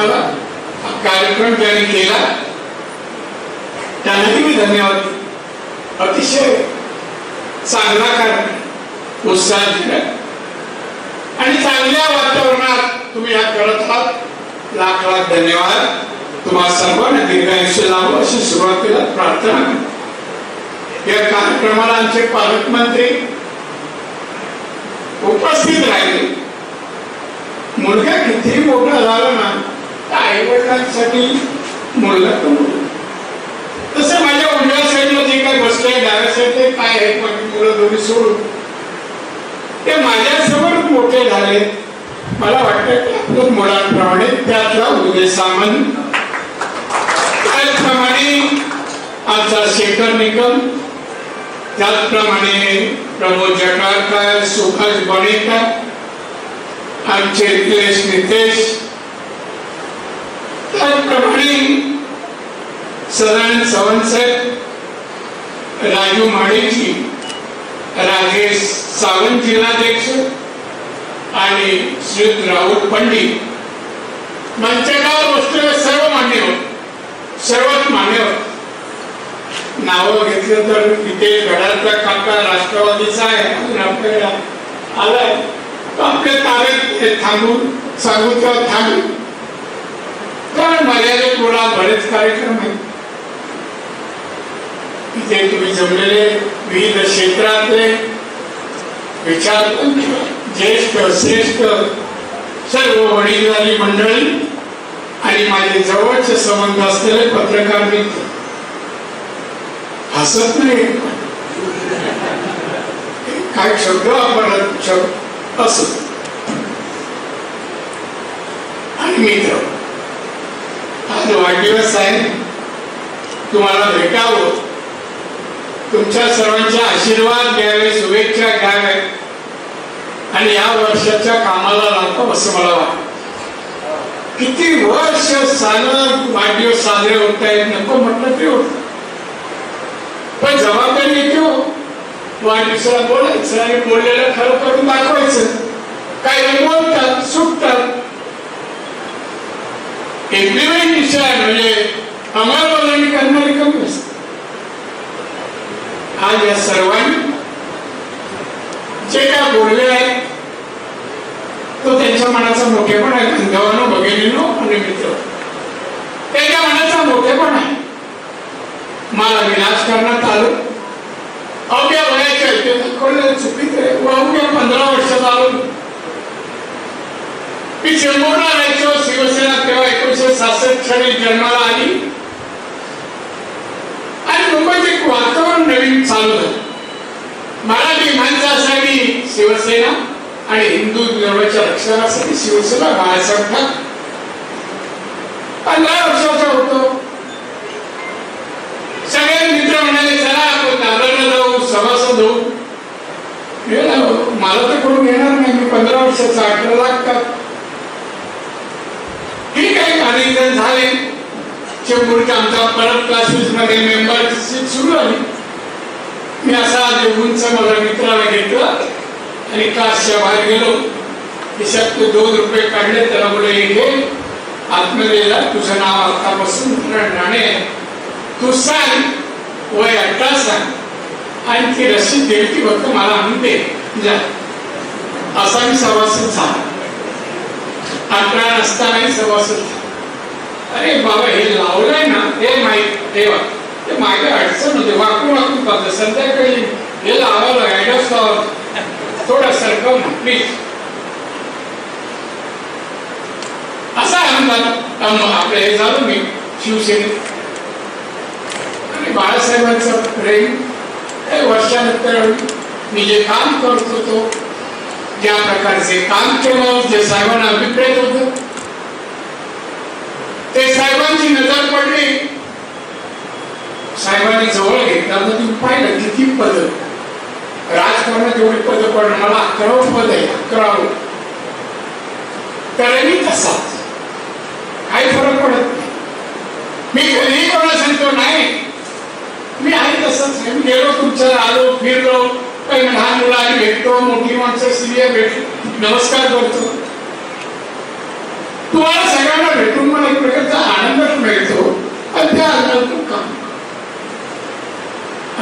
कार्यक्रमाला हा कार्यक्रम त्यांनी केला त्यांनाही मी धन्यवाद अतिशय चांगला कार्यक्रम उत्साह दिला आणि चांगल्या वातावरणात तुम्ही हा करत आहात. लाख लाख धन्यवाद. तुम्हाला सर्वांना दीर्घायुष्य लाभो अशी सुरुवातीला प्रार्थना या कार्यक्रमाला आमचे पालकमंत्री उपस्थित राहिले. मुलगा कितीही मोठा झाला ना आईवडिलांसाठी मुलगा तो तसं माझ्या उजव्या साईडला जे काय बसले डाव्या साईडला काय आहे माझी मुलं दोन्ही सोडून. ते माझ्यासमोर मोठे झाले. मला वाटतं की आपल्या मुलांप्रमाणे त्यातला उदय सामन त्याचप्रमाणे आमचा शेखर निकम. त्याचप्रमाणे प्रमोद जटाळकर सुभाष बणेकर आमचे रितेश नितेश त्याचप्रमाणे सदन सावंतसाहेब राजू माळेजी राजेश सावंत जिल्हाध्यक्ष आणि श्री राहुल पंडित. मंचकावर बसलेले सर्व मान्यवर सर्वच मान्यवर. नावं घेतलं तर तिथे घडाचा काका राष्ट्रवादीचा आहे आपल्याला आलाय. तो आपल्या ताब्यात हे थांबून सांगून तेव्हा थांबू कारण मर्यादित थोडा बरेच कार्यक्रम आहेत. तिथे तुम्ही जमलेले विविध क्षेत्रातले विचार ज्येष्ठ श्रेष्ठ सर्व वडीलधारी मंडळी आणि माझे जवळचे संबंध असलेले पत्रकार मित्र. हसत नाही. काय शब्द वापरत शब्द असत. आणि मित्र आज वाढदिवस आहे. तुम्हाला भेटावं. तुमच्या सर्वांचे आशीर्वाद घ्यावे शुभेच्छा घ्यावे. आणि या वर्षाच्या कामाला लागतो असं मला वाटतं. किती वर्ष साधं वाढदिवस साजरे होत आहेत नको म्हटलं ते होत. पण जबाबदारी येतो हो, वाढदिवसाला बोलायचं आणि बोललेलं खरं करून दाखवायचं. काही बोलतात सुटतात. इम्प्लिमेंट विषय म्हणजे अंमलबजावणी करणारी कमी असते. आज या सर्वांनी जे काय बोलले आहे तो त्यांच्या मनाचा मोठेपण आहे. बांधवानो भगिनीनो आणि मित्र. त्यांच्या मनाचा मोठेपण आहे. मला विनाश करण्यात आलं. अवघ्या वयाच्या इथे दाखवलेलं चुकीचं आहे? व अवघ्या पंधरा वर्षात आलो. मी चेंबूरला राहायचो शिवसेना तेव्हा एकोणीसशे सासष्ट साली जन्माला आली. मुंबईत एक वातावरण नवीन चालू झालं मराठी माणसासाठी शिवसेना आणि हिंदू धर्माच्या रक्षणासाठी शिवसेना बाळासाहेब ठाकरे. पंधरा वर्षाचा होतो. सगळे मित्र म्हणाले चला आपण दादरला जाऊ सभासद होऊ. हो, मला तर कोण येणार नाही मी पंधरा वर्षाचा अठरा लाख का ठीक आहे काही झाले चेंबूरच्या आमचा परत क्लासेस मध्ये मेंबरशिप सुरू आली मी असा उंच मला मित्राला घेतला आणि क्लासच्या बाहेर गेलो. खिशात तू दोन रुपये काढले त्याला बोले हे घे तुझं नाव आतापासून नाणे तू सांग वय अठरा सांग. आणि ती रशीद दिली ती फक्त मला आणून दे. जा. असा मी सभासद झाला. अठरा नसतानाही सभासद झाला. अरे बाबा हे लावलंय ना हे माहीत तेव्हा ते माझ्या अडचण होते वाकून वाकून पाहतो संध्याकाळी हे लावायला ऍडस थोडा सरकव ना प्लीज असा आनंदात आपलं हे झालं मी शिवसेनेत. आणि बाळासाहेबांचं प्रेम काही वर्षानंतर मी जे काम करत होतो ज्या प्रकारचे काम केलं जे साहेबांना अभिप्रेत होतं ते साहेबांची नजर पडली. साहेबांनी जवळ घेतला तर तुम्ही पाहिलं किती पद. राजकारणात एवढी पद पडलं मला अकरावं पद आहे अकरावं तरीही तसाच. काही फरक पडत नाही. मी कधीही कोणा सांगतो नाही मी आहे तसंच. आहे मी गेलो तुमच्या आलो फिरलो. काही लहान मुलं आली भेटतो. मोठी माणसं सिनियर भेटतो नमस्कार करतो. तुम्हाला सगळ्यांना भेटून मला एक प्रकारचा आनंदच मिळतो. आणि त्या आनंदातून काम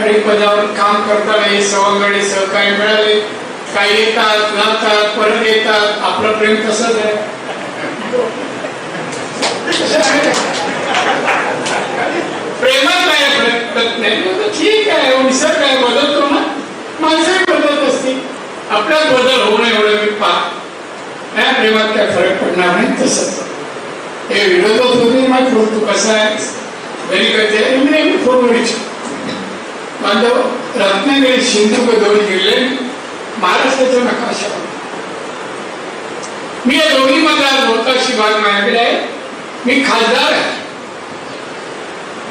आणि पदावर काम करताना हे सवंगडे सहकार्य मिळाले. काही येतात जातात परत येतात. आपलं प्रेम तसंच आहे. प्रेमात काय आपलं नाही? ठीक आहे हो, निसर्ग काय बदलतो ना. माणसंही बदलत असते आपल्यात बदल होणं एवढं मी पाहतो त्या प्रेमात काय फरक पडणार नाही तसंच हे विरोधक होते माहीत तू कसा आहे घरी करते मी नेहमी फोन बांधव रत्नागिरी सिंधुक दोन जिल्हे महाराष्ट्राच्या नकाशावर मी या दोन्ही मधला मोठाशी भाग माझ्याकडे आहे. मी खासदार आहे.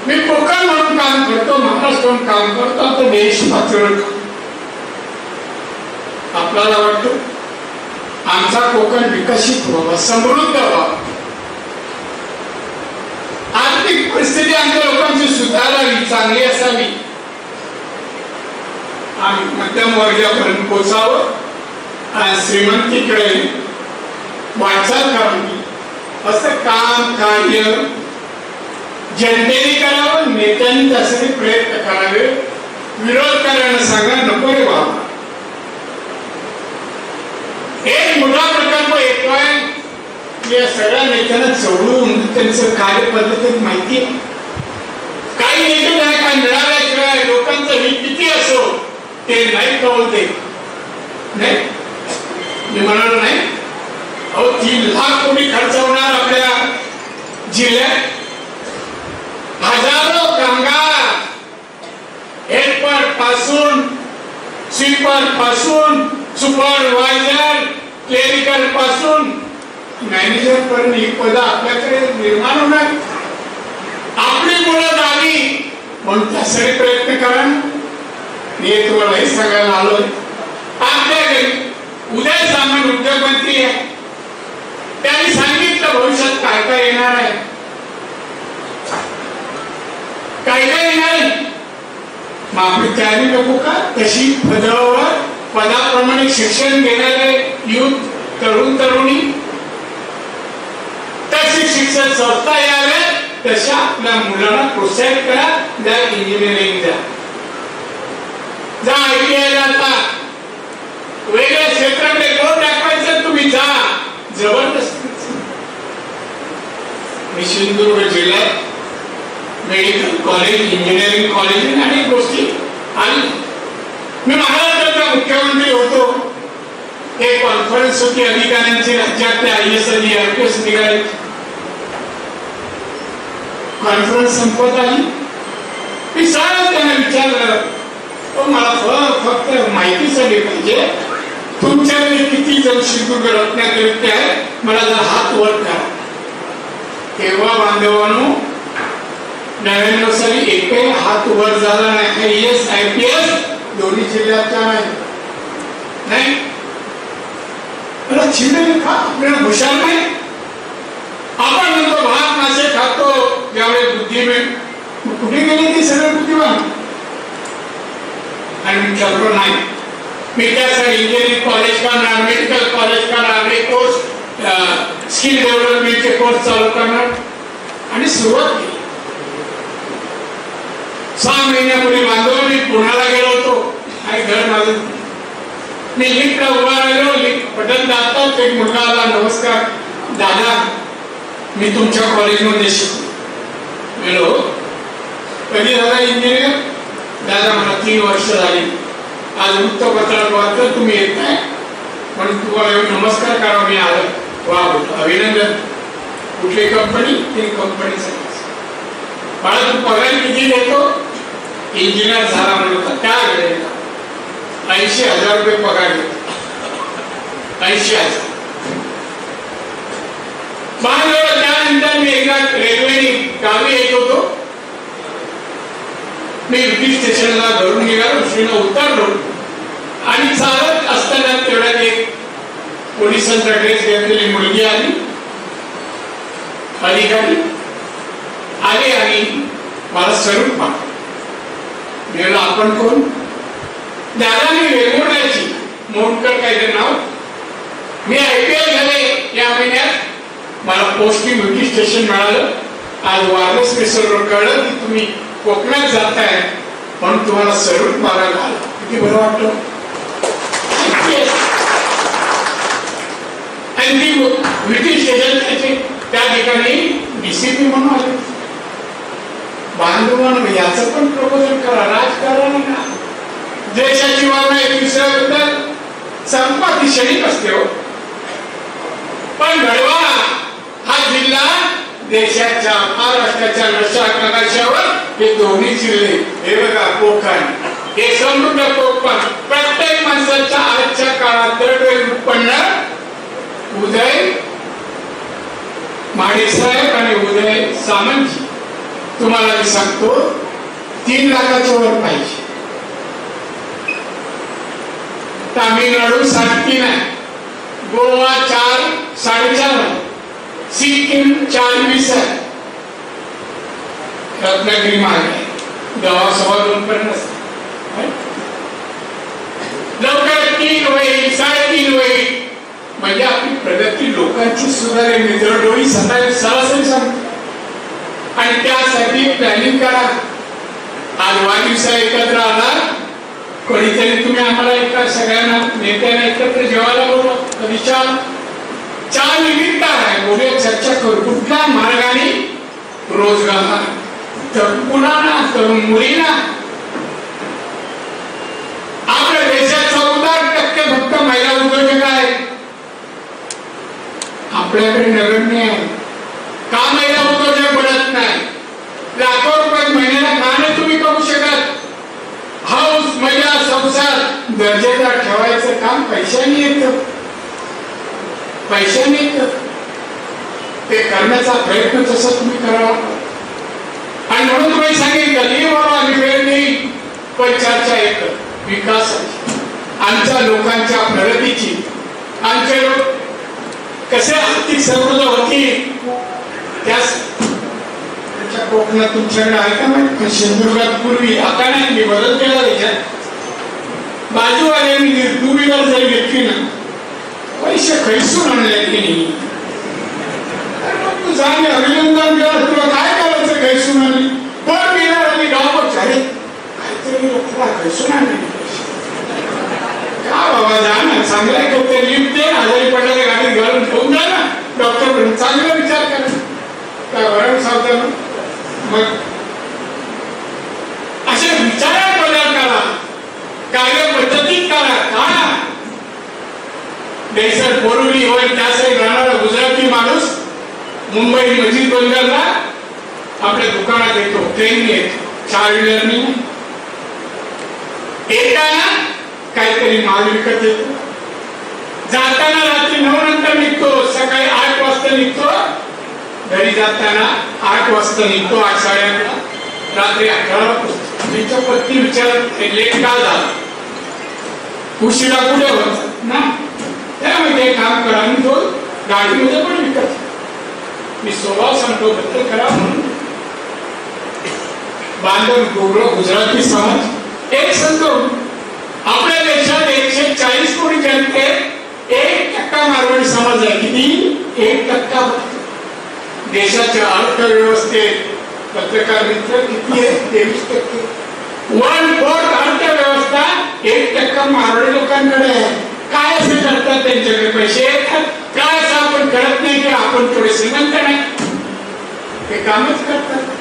मी कोकण म्हणून काम करतो महाराष्ट्र म्हणून काम करतो. आता देश पातळीवर आपल्याला वाटतो आमचा कोकण विकसित व्हावा समृद्ध व्हावा आर्थिक परिस्थिती आमच्या लोकांची सुधारावी चांगली असावी. आणि मध्यम वर्गापर्यंत पोचावं आणि श्रीमंतीकडे वाटचाल करावी. असं काम कार्य जनतेने करावं नेत्यांनी त्यासाठी प्रयत्न करावे. विरोध करायला सांगा नको रे एक मोठा प्रकल्प येतोय. या सगळ्या नेत्यांना जवळून त्यांचं कार्यपद्धती माहिती काही नेते नाही काय मिळाल्याशिवाय लोकांचं हित किती असो ते नाही कळते. नाही? मी म्हणालो नाही. अहो तीन लाख कोटी खर्च होणार आपल्या जिल्ह्यात. हजारो कामगार हेल्परपासून स्वीपरपासून सुपरवायझर क्लेरिकलपासून मॅनेजर पर्यंत ही पद आपल्याकडे निर्माण होणार. आपली मुलं झाली म्हणून त्यासाठी प्रयत्न करा. मी हे तुम्हाला हे सांगायला आलो आपल्या घरी उद्या सामान उद्योगपती आहे. त्यांनी सांगितलं भविष्यात काय काय येणार आहे. काय काय येणार आहे? मग आपली तयारी नको का? तशी पदावर पदाप्रमाणे शिक्षण घेणारे युथ तरुण तरुणी तशी शिक्षण संस्था यावे तशा आपल्या मुलांना प्रोत्साहित करा द्या इंजिनिअरिंग द्या जा आयटीआय जाता वेगळ्या क्षेत्राकडे गोड दाखवायचं तुम्ही जा. जबरदस्त. मी सिंधुदुर्ग जिल्ह्यात मेडिकल कॉलेज इंजिनिअरिंग कॉलेज अनेक गोष्टी. आणि मी महाराष्ट्राचा मुख्यमंत्री होतो. ते कॉन्फरन्स होती अधिकाऱ्यांची राज्यातल्या आय एस आणि आय पी एस निघाले. कॉन्फरन्स संपत आली. मी सरळ त्यांना विचारलं मला फ- फक्त माहितीसाठी पाहिजे. तुमच्याकडे किती जण सिंधुदुर्ग रत्नागिरी आहे मला जर हात वर करा. तेव्हा बांधवांनो नव्याण्णव साली एकही हात वर झाला नाही. I S I P S दोन्ही जिल्ह्याच्या नाही. नाही मला चिडले आपल्याला हुशार नाही आपण म्हणतो भात मासे खातो यावेळी बुद्धी मिळ कुठे गेले ती सगळे बुद्धिमान आणि मी विचारलो नाही मी त्यासाठी इंजिनिअरिंग कॉलेज करणार मेडिकल कॉलेज करणार आणि कोर्स स्किल डेव्हलपमेंटचे कोर्स चालू करणार आणि सुरुवात केली सहा महिन्यापूर्वी बांधव मी पुण्याला गेलो होतो आणि घर माझं मी लिफ्टला उभा राहिलो लिफ्ट बटन दाबतात एक मुलगा आला. नमस्कार. दादा मी तुमच्या कॉलेजमध्ये शिकलो. गेलो कधी झाला इंजिनियर दादा मला तीन वर्ष झाली. आज वृत्तपत्रात वाचलं तुम्ही येत नाही म्हणून तुम्हाला नमस्कार करा मी आलो. वा अभिनंदन. कुठली कंपनी ती कंपनी बाळा तू पगार किती देतो? इंजिनियर झाला म्हणून. काय वेळेला. ऐंशी हजार रुपये पगार ऐंशी हजार. बाहेर त्यानंतर मी एकदा रेल्वेने गावी येत होतो. मी ब्रिटिश स्टेशनला घरून निघालो उशिरा उतरलो. आणि चालत असताना तेवढ्यात एक पोलिसांचा ड्रेस घेतलेली मुलगी आली. अधिकारी आले आणि मला स्वरूप मागले आपण कोण? दादा मी वेगोड्याची मोडकर काहीतरी नाव. मी आयपीएल झाले या महिन्यात. मला पोस्टिंग ब्रिटिश स्टेशन मिळालं. आज वारस स्पेशल कळलं की तुम्ही कोकणात जाताय म्हणून तुम्हाला सरूट मारायला आला. किती बरं वाटलं? आणि ती ब्रिटिश एजंटाचे त्या ठिकाणी डीसीपी म्हणून आले. बांधवांना याचं पण प्रबोधन करा. राजकारण आहे देशाची भावना एकविसाव्या संपाती क्षणिक असते हो. पण घडवा हा जिल्हा देशाच्या महाराष्ट्राच्या नशा प्रकाशावर हे दोन्ही जिल्हे हे बघा कोकण. हे समृद्ध कोकण. प्रत्येक माणसाच्या आजच्या काळात दरडोई उत्पन्न उदय माडेसाहेब आणि उदय सामंत. तुम्हाला मी सांगतो तीन लाखाच्या वर पाहिजे. तामिळनाडू साडेतीन आहे गोवा चार साडेचार आहे. सिक्कीम चार वीस आहे. रत्नागिरी मागे आहे. गावा सव्वा दोन पर्यंत असते. लवकर तीन होईल साडेतीन होईल. म्हणजे आपली प्रगती लोकांची सुधारेल. दरडोळी सकाळी सरासरी सांगते. आणि त्यासाठी प्लॅनिंग करा. आज वाढदिवसा एकत्र आला. कोणीतरी तुम्ही आम्हाला एका सगळ्यांना नेत्यांना एकत्र जेवायला बोलवा. कधी चार चहा निमित्त आहे. बोलूया चर्चा करू. कुठल्या मार्गाने रोजगार तर मुलांना तर मुलींना. आपल्या देशात चौदा टक्के फक्त महिला उद्योजक आहे आपल्याकडे नगण्य आहे. का महिला उद्योजक बनत नाही? लाखो रुपये महिन्याला का नाही तुम्ही करू शकत हाऊस मजा संसार दर्जेदार ठेवायचं काम पैशाने येत. पैशाने येत. ते करण्याचा प्रयत्न तसा तुम्ही करावा. आणि म्हणून तुम्ही सांगितलं नाही बाबा आम्ही वेळ नाही पण चर्चा येत विकासाची आमच्या लोकांच्या प्रगतीची. आमचे लोक कसे आर्थिक समृद्ध होतील? त्यास आमच्या कोकणात तुमच्याकडे आहे का माहीत? सिंधुदुर्गात पूर्वी आता नाही मी बदल केला त्याच्यात. बाजूवाल्यांनी टू व्हीलर जरी घेतली ना पैसे खैसून आणले की नाही? अरे तू अभिनंदन केलं तुला काय करायचं खैसून आणली फोर व्हीलर आणि गाव अरे काहीतरी तुला खैसून आणले. का बाबा जा ना चांगला लिफ्ट दे आजारी पडलेल्या गाडीत घालून ठेवून जा ना. डॉक्टर पण चांगला विचार करा. काय वरण सावधान मग असे विचारात बदल करा कार्य पद्धतीत करा का देशात बोरवली होय त्या साईड राहणारा गुजराती माणूस मुंबई मस्जिद बंदरला आपल्या दुकानात येतो. ट्रेनने येतो चार व्हीलरनी येताना काहीतरी माल विकत येतो. जाताना रात्री नऊ नंतर निघतो. सकाळी आठ वाजता निघतो. घरी जाताना आठ वाजता निघतो आठ साडेआठला. रात्री अकराला पोहोचतो तिच्या पत्नी विचारत लेट का झाला? उशिरा कुठे होत? ना त्यामध्ये काम करा आणि तो गाडीमध्ये पण विकत. मी स्वभाव सांगतो बद्दल करा म्हणून. बांधव गोगळ गुजराती समाज एक सांगतो आपल्या देशात एकशे चाळीस कोटी जनतेत एक टक्का मारवाडी समाज आहे. किती? एक टक्का देशाच्या अर्थव्यवस्थेत पत्रकार मित्र किती आहे? तेवीस टक्के. वन फोर्थ अर्थव्यवस्था एक टक्का मारवाडी लोकांकडे आहे. करतात त्यांच्याकडे पैसे येतात काय असं आपण करत नाही की आपण थोडे श्रीमंत नाही. ते कामच करतात.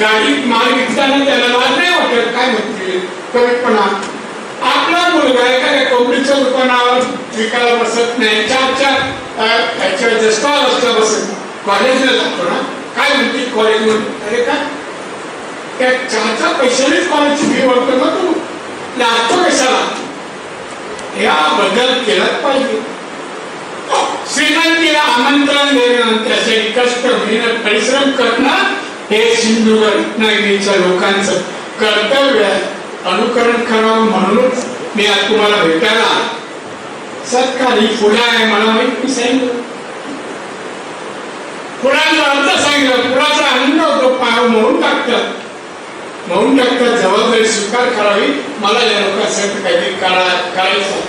गाडीत माल विकताना त्याला लाज नाही वाटत. काय म्हणतील? कमीपणा आपला मुलगा एखाद्या कोंबडीच्या दुकानावर विकायला बसत नाही. चार चार त्याच्या स्टॉल असता बसत कॉलेजला जातो ना. काय म्हणते कॉलेजमध्ये अरे काय? त्या चहाचा पैशानेच कॉलेजची फी भरतो ना तू? लागतो कशाला? या बदल केलाच पाहिजे श्रीमंतीला आमंत्रण देणं त्यासाठी कष्ट मेहनत परिश्रम करणं हे सिंधुदुर्ग रत्नागिरीच्या लोकांचं कर्तव्य अनुकरण करावं म्हणूनच मी आज तुम्हाला भेटायला सत्कारी पुढे आहे मला माहीत मी सांगितलं. पुढाचा अर्थ सांगितलं. पुढाचा अन्न होतो पाय म्हणून टाकतात. म्हणून त्यांना जबाबदारी स्वीकार करावी. मला या लोकांसाठी काहीतरी करा, करायचं.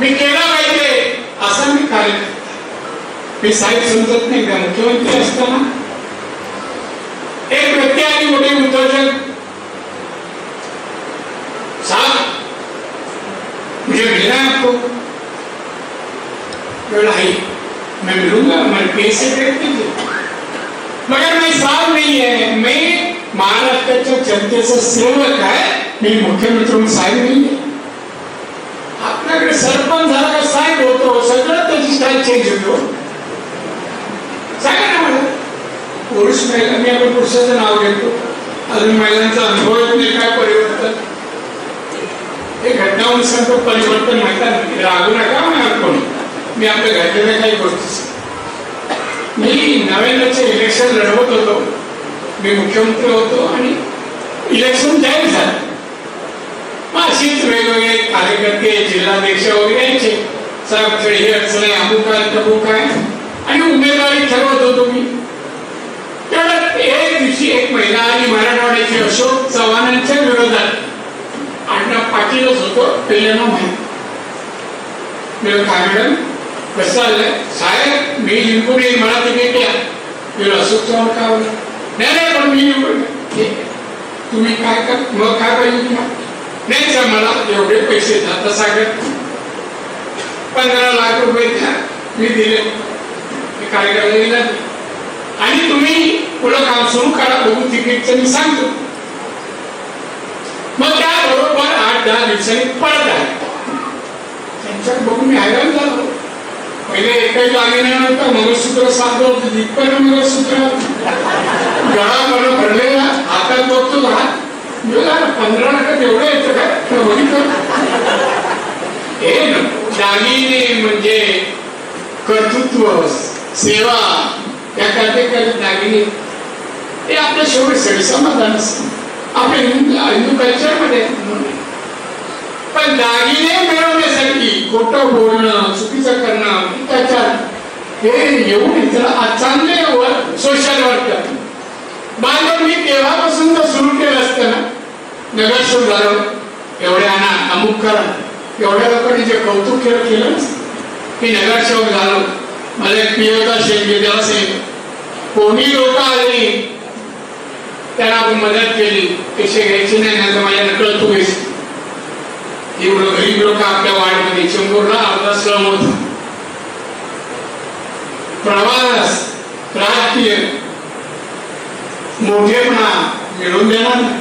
मी केला पाहिजे, असा मी कार्य मी साहेब समजत नाही का? मुख्यमंत्री असताना? एक व्यक्ती आणि मोठे उद्योजक मुझे मिलना मैं मिलूँगा मैं पैसे मगर मैं साहब नहीं है मैं महाराष्ट्राच्या जनतेचा सेवक आहे. मी मुख्यमंत्री म्हणून साहेब नाही आपल्याकडे सरपंच झाला का साहेब होतो सगळं त्याची स्टाईल चेंज होतो. सांगा ना मला. पुरुष महिला मी आपण पुरुषाचं नाव घेतो. अजून महिलांचा अनुभव येत नाही काय परिवर्तन? हे घटनावरून सांगतो परिवर्तन माहिती रागू नका म्हणा कोण. मी आपल्या घटनेच्या काही गोष्टी मी नव्याण्णवचे इलेक्शन लढवत होतो. मी मुख्यमंत्री होतो आणि इलेक्शन जाहीर झालं. मग अशीच वेगवेगळे कार्यकर्ते जिल्हाध्यक्ष वगैरे यायचे. साहेब हे अडचण आहे अमुक आहे तमुक आहे. आणि उमेदवारी ठरवत होतो मी. तर एक दिवशी एक महिला आणि मराठवाड्याचे अशोक चव्हाणांच्या विरोधात. अण्णा पाटीलच होतो पहिल्यांदा माहीत. मी काय मॅडम कसं चाललंय साहेब मी जिंकून येईल मला तिकीट द्या मी अशोक चव्हाण का बोलला? नाही नाही पण मी ठीक आहे. तुम्ही काय कर मग काय पाहिजे तुम्हाला? नाही सर मला एवढे पैसे द्या आता सांगत पंधरा लाख रुपये द्या मी दिले. मी काय करायला आणि तुम्ही पुढं काम सुरू करा बघू तिकीटचं मी सांगतो. मग त्याबरोबर आठ दहा दिवसांनी पडत आहे त्यांच्यात बघून मी हैराण झालो. पहिले एकही दागिना नंतर मंगळसूत्र साधलं होतं तिथपर्यंत मंगळसूत्र जळामध्ये भरलेला आता बघतो हात पंधरा लाखात एवढं येतं काय? बघितलं हे दागिने म्हणजे कर्तृत्व सेवा त्या करत दागिने. हे आपल्या शेवटी सगळे समाधान असतं. आपल्या हिंदू हिंदू कल्चरमध्ये पण दागिने मिळवण्यासाठी खोट बोलणं चुकीचं करणं त्याच्यात हे येऊन जरा चांगले सोशल वर्क बांधव मी तेव्हापासून तर सुरू केलं असतं ना? नगरसेवक झालं. एवढ्या आणा अमुक करा. एवढ्या लोकांनी जे कौतुक केलं केलं नसतं. मी नगरसेवक झालो. मला एक पियोदा शेख त्याला असेल कोणी लोक आले? त्यांना आपण मदत केली. पैसे घ्यायचे नाही नाही तर माझ्या नकळ तू घ्यायची एवढं गरीब लोक आपल्या वार्डमध्ये चंबूरला आपला श्रम होत प्रवास. मोठेपणा मिळवून देणार नाही.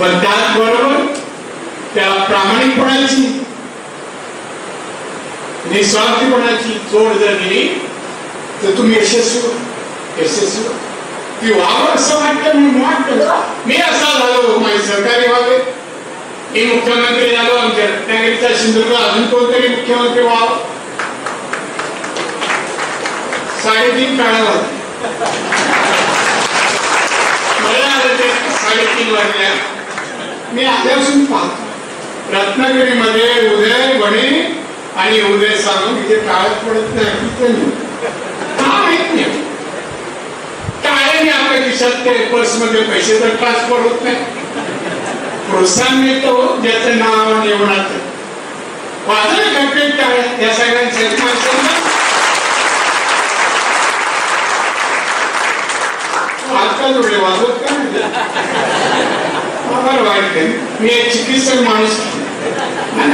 पण त्याचबरोबर त्या प्रामाणिकपणाची निस्वार्थीपणाची जोड जर दिली तर तुम्ही यशस्वी यशस्वी ती व्हावं असं वाटतं म्हणून वाटतं मी असा झालो माझे सहकारी व्हावे मी मुख्यमंत्री झालो आमच्या रत्नागिरीचा सिंधुदुर्ग अजून कोणतरी मुख्यमंत्री व्हावं? साडेतीन काळा होता मला आलं ते साडेतीन वाजल्या मी आल्यापासून पाहतो. रत्नागिरीमध्ये उदय वणे आणि उदय सांगून इथे काळच पडत नाही तिथे नाही. का माहीत नाही टाळ्याने आपल्या खिशात ते पर्समध्ये पैसे तर ट्रान्सफर होत नाही. प्रोत्साहन मिळतो ज्याचं नाव आणि एवढाचं. वाजत कंप्लीट टाळ्या या सगळ्यांचे आजकाल एवढे वाजवत आम्हाला नाही? वाईट मी एक चिकित्सक माणूस आहे.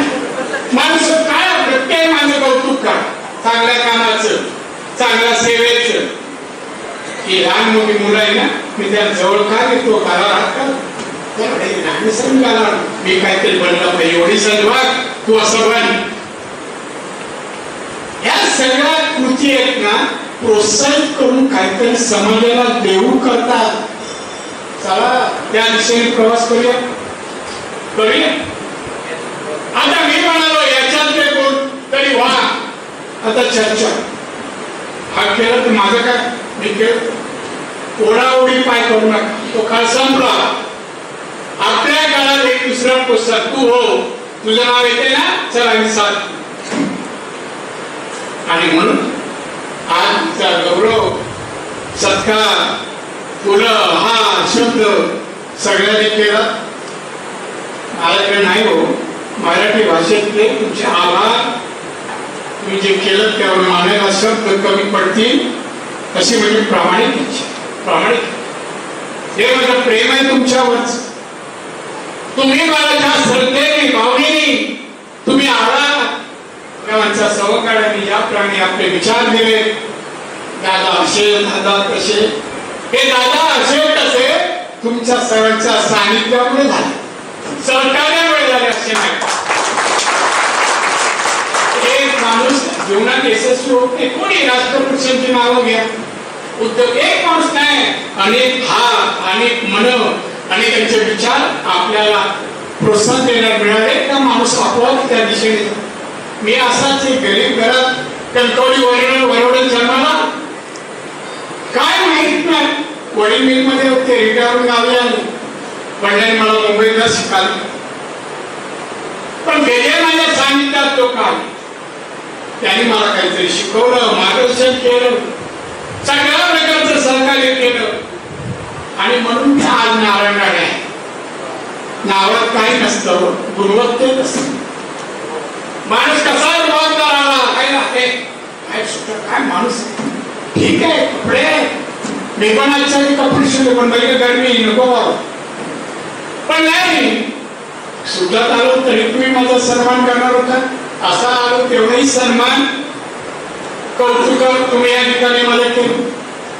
माणूस काय प्रत्येक माझं कौतुक का? चांगल्या कामाचं चांगल्या सेवेचं. ही लहान मोठी मुलं आहे ना मी त्या जवळ का घेतो? घाला राहत का? त्याकडे लहान मी काहीतरी बनलं पाहिजे एवढी सद्भाग तू असं बन या सगळ्या कृती आहेत ना प्रोत्साहित करून काहीतरी समाजाला देऊ करतात. चला त्या दिशेने प्रवास करूया. करूया? आता मी म्हणालो याच्यात ते कोण तरी व्हा आता चर्चा. हा केलं तर माझं काय? मी खेळ ओढाओढी पाय करू नका. तो काळ संपला. आपल्या काळात एक दुसरा पुस्तक. तू हो. तुझं नाव येते ना? चला आम्ही साथ. आणि म्हणून आज गौरव सत्कार पुन्हा हा शब्द सगळ्यांनी केला. माझ्याकडे नाही हो मराठी भाषेतले तुमचे आभार. तुम्ही जे केलं त्यावर मानायला शब्द कमी पडतील अशी म्हणजे प्रामाणिक इच्छा प्रामाणिक. हे माझं प्रेम आहे तुमच्यावरच. तुम्ही मला ज्या श्रद्धेने भावनेने तुम्ही आला सर्वांच्या सहकार्याने या प्राणी आपले विचार दिले दादा असे दादा तसे हे दादा असे कसे तुमच्या सर्वांच्या सानिध्यामुळे झाले. सहकार्यामुळे झाले असे नाही. एक माणूस जीवनात यशस्वी होत नाही कोणी राष्ट्रपुरुषांची नावं घ्या. उद्योग एक माणूस नाही अनेक हात अनेक मन आणि त्यांचे विचार आपल्याला प्रोत्साहन देण्यात मिळाले. त्या माणूस आपोआप त्या दिशेने. मी असाच एक गरीब घरात कणकवली वरण वरवडून जन्माला वडील मिलमध्ये होते रिटायरून गावी आले. वडिलांनी मला मुंबईला शिकाले पण गेले माझ्या सांगितलं तो काय त्यांनी मला काहीतरी शिकवलं मार्गदर्शन केलं. सगळ्या प्रकारचं सहकार्य केलं. आणि म्हणून मी आज नारायण आहे. नावात काही नसतं गुणवत्तेत असतं. माणूस कसा जबाबदार आला काय लागते काय सुद्धा काय माणूस ठीक आहे कपडे आहेत मी पण अच्छा कपडे शिवले पण बैल गरमी नको पण नाही. सुद्धात आलो तरी तुम्ही माझा सन्मान करणार होता? असा आलो तेवढाही सन्मान? कौतुक तुम्ही या ठिकाणी मला केलं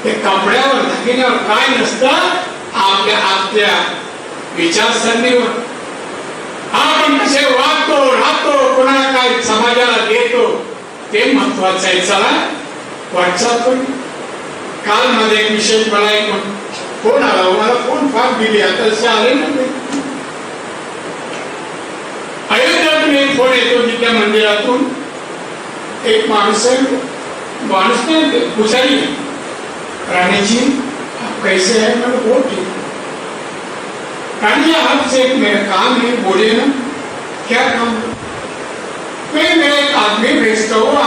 ते कपड्यावर दागिन्यावर काय नसतं? आपल्या आपल्या विचारसरणीवर. आपण कसे वागतो राहतो कोणाला काय समाजाला देतो? ते महत्वाचं आहे चला. व्हॉट्सअप पण काल मध्ये एक विशेष मला एक फ़ोन आला? मला फ़ोन फार दिली? आता आले ना ते. अयोध्यातून एक फ़ोन येतो तिथल्या मंदिरातून. एक माणूस माणूस नाही पुजारी कैसे मैंने बोल आपसे मेरा काम है. बोले ना. क्या काम? मैं मैं एक आदमी भेजता हूँ.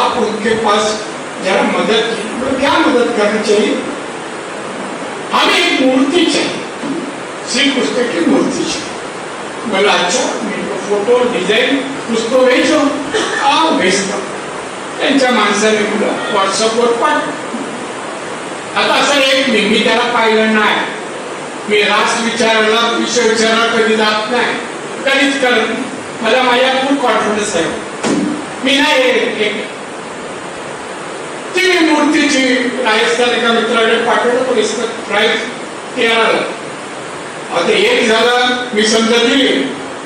आप उनके पास जरा मदद की मदत क्या मदद करनी चाहिए? हमें एक मूर्ति चाहिए। श्री कृष्ण की मूर्ति चाहिए। बोला अच्छा मेरे को फोटो डिझाईन पुस्तक भेजो हा त्यांच्या माणसाने मुलं व्हॉट्सअपवर पाठ आता असं एक मी त्याला पाहिलं नाही. मी रास विचारला विषय विचारला कधी जात नाही. कधीच करत मला माझ्या खूप कॉन्फिडन्स आहे. मी नाही एक ती मी मूर्तीची राजस्थान एका मित्राने पाठवलं पण इसका ते तेराला आता एक झाला मी समजा दिली.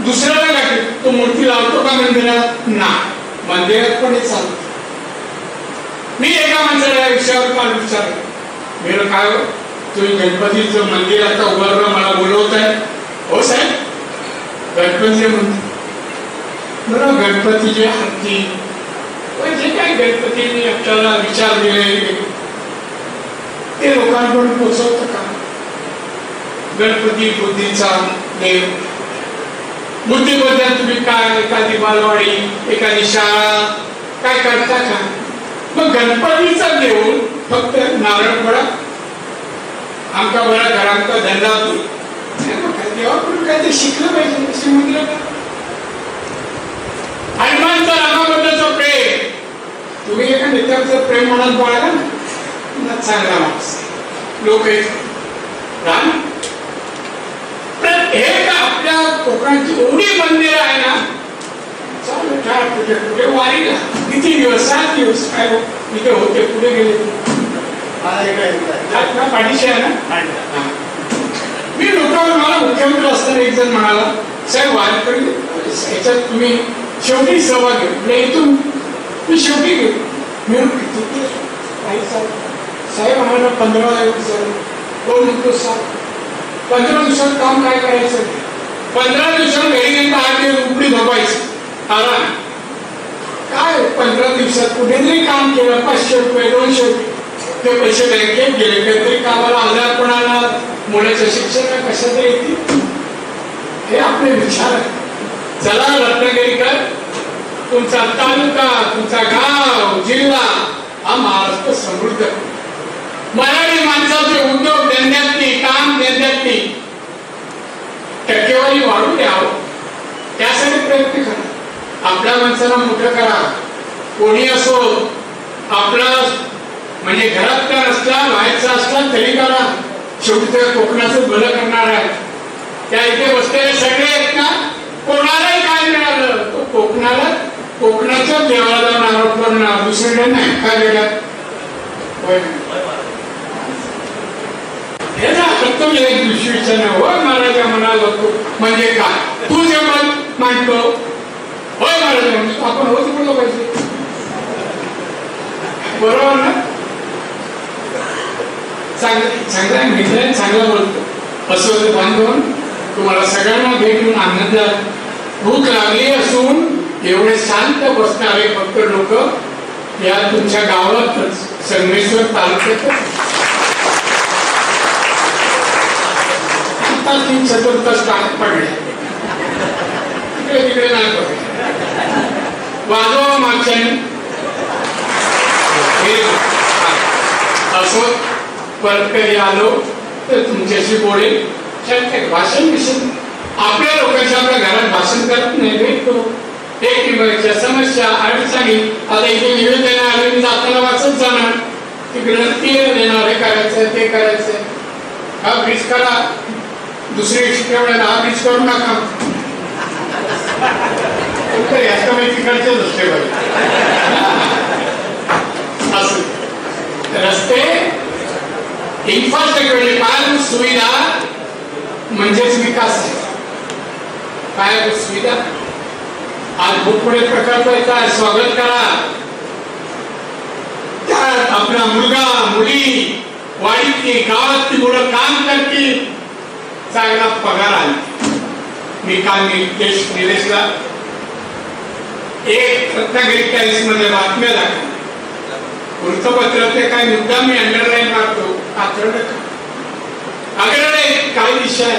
दुसऱ्याला काय तो मूर्ती लावतो का मंदिरात? ना. मंदिरात पण हे मी एका माणसाला या विषयावर काल विचारलं मी काय हो? तुम्ही गणपतीचं मंदिर आता उभारलं मला बोलवत आहे हो साहेब. गणपती म्हणतो बरं गणपतीचे हत्ती जे काही गणपतीने आपल्याला विचार दिले ते लोकांकडून पोचवतं का? गणपती बुद्धीचा देव. बुद्धीबद्दल तुम्ही काय एखादी बालवाडी एखादी शाळा काय करता का? मग गणपतीचा देऊन फक्त नारळ पडा आमका बरा घरांका धंदा तू देवाकडून काहीतरी शिकलं पाहिजे असे म्हटलं का? हनुमानचा रामाबद्दलचं प्रेम. तुम्ही एका नेत्याचं प्रेम मनात बाळगा ना चांगला माणूस. लोक राम प्रत्येक आपल्या कोकणाची एवढी मंदिर आहे ना चालू काय कुठे कुठे वारीला किती दिवस सात दिवस काय हो? इथे होते पुढे गेले पाठीशी आहे ना? हा. मी लोकांवर मला मुख्यमंत्री असताना एक जण म्हणाला साहेब वारकरी याच्यात तुम्ही शेवटी सहभाग घेऊ. इथून मी शेवटी घेऊ मी म्हणतो, काही साहेब साहेब आम्हाला पंधरा दिवस दोन कोण पंधरा दिवसात काम काय करायचं? पंधरा दिवसात घरी गेलं आठ दिवस उपडी झोपायचं आराम. काय पंधरा दिवसात? कुठेतरी काम केलं पाचशे रुपये दोनशे रुपये. ते पैसे बँकेत गेले. काहीतरी कामाला आजार पण आला. शिक्षण कशा तरी येतील हे आपले विचार आहे चला रत्नागिरीकर. तुमचा तालुका तुमचा गाव जिल्हा हा महाराष्ट्र समृद्ध मराठी माणसाचे उद्योग धंद्यातली काम धंद्यातली टक्केवारी वाढू द्यावं हो. त्यासाठी प्रयत्न करा. आपल्या माणसाला मोठं करा. कोणी असो आपला म्हणजे घरात का असला बाहेरचा असला तरी करा. शेवटी त्या कोकणाचं भलं करणार आहे. त्या इथे बसलेले सगळे आहेत ना कोणालाही काय मिळालं तो कोकणाला कोकणाच्या देवाला जाऊन आरोप करणार दुसरीकडे नाही काय जगात हे ना फक्त एक होय महाराजा म्हणाल होतो म्हणजे काय? तू जे मत मांडतो होय महाराजा म्हणतो आपण होत बोललो पाहिजे. बरोबर ना? चांगलं चांगला मित्र चांगला बोलतो. असं होतं बांधून तुम्हाला सगळ्यांना भेटून आनंदात भूक लागली असून एवढे शांत बसणारे फक्त लोक या तुमच्या गावातच संगमेश्वर तालुक्यातच आता तीन चतुर्थ स्टाक पडले. तिकडे तिकडे नाही पडले वाजवा मागच्या असो परत कधी आलो तर तुमच्याशी बोलेल भाषण विषय आपल्या लोकांच्या आपल्या घरात भाषण करत नाही भेटतो एकमेकांच्या समस्या अडचणी आता इथे निवेदन आले मी जाताना वाचत जाणार. तिकडे ते देणार हे करायचं ते करायचं. हा ब्रिज करा दुसरी शिकवण्याला हा ब्रिज करू नका उत्तर याच्या मी तिकडचेच असते असं. रस्ते इन्फ्रास्ट्रक्चर पायाभूत सुविधा म्हणजेच विकास पायाभूत सुविधा? आज भूतपुढे प्रकल्प आहे स्वागत करा. त्यात आपला मुलगा मुली वाडीतली गावातली मुलं काम करतील. चांगला पगार आला मी काल निलेश निलेशला एक रत्नागिरी टाइम्समध्ये बातम्या दाखवली वृत्तपत्र ते काय मुद्दा मी अंडरलाईन मारतो आठवलं अग्रणे काय विषय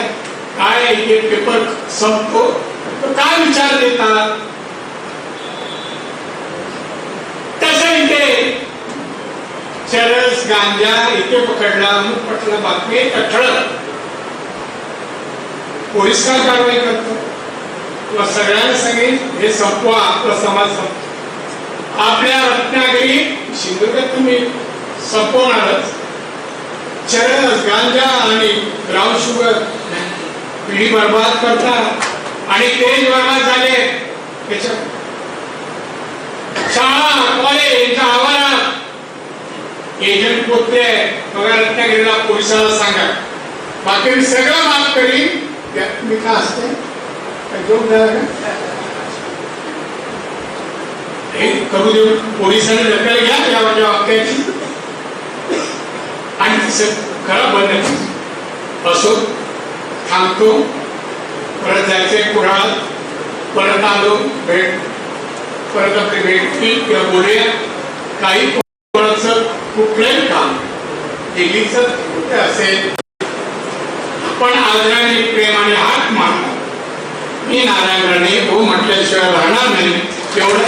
काय हे पेपर संपतो? तर काय विचार देतात तसं इथे चरस गांजा इथे पकडला अमुक पटला बाकी ठळक पोलीस काय कारवाई करतो? किंवा सगळ्यांना सांगेल हे संपवा आपला समाज संपतो. आपल्या रत्नागिरी सिंधुदुर्ग तुम्ही संपवणारच. चरस गांजा आणि ब्राऊन शुगर पिढी बर्बाद करतात आणि तेच बर्बाद झाले. शाळा कॉलेज यांच्या आवारात एजंट पोचते बघा रत्नागिरीला पोलिसाला सांगा. बाकी सगळं माफ करीन. यात मी का असते? काय झाला हे करू देऊ पोलिसांनी दखल घ्या या माझ्या वाक्याची. आणि खरा खरं बंद असो थांबतो. परत जायचे कुडाळात परत आलो भेट परत आपली भेटतील किंवा बोलूया. काही कोणाचं कुठलंही काम दिल्लीचं कुठे असेल आपण आदराने प्रेम आणि हात मारतो मी नारायण राणे हो म्हटल्याशिवाय राहणार नाही एवढं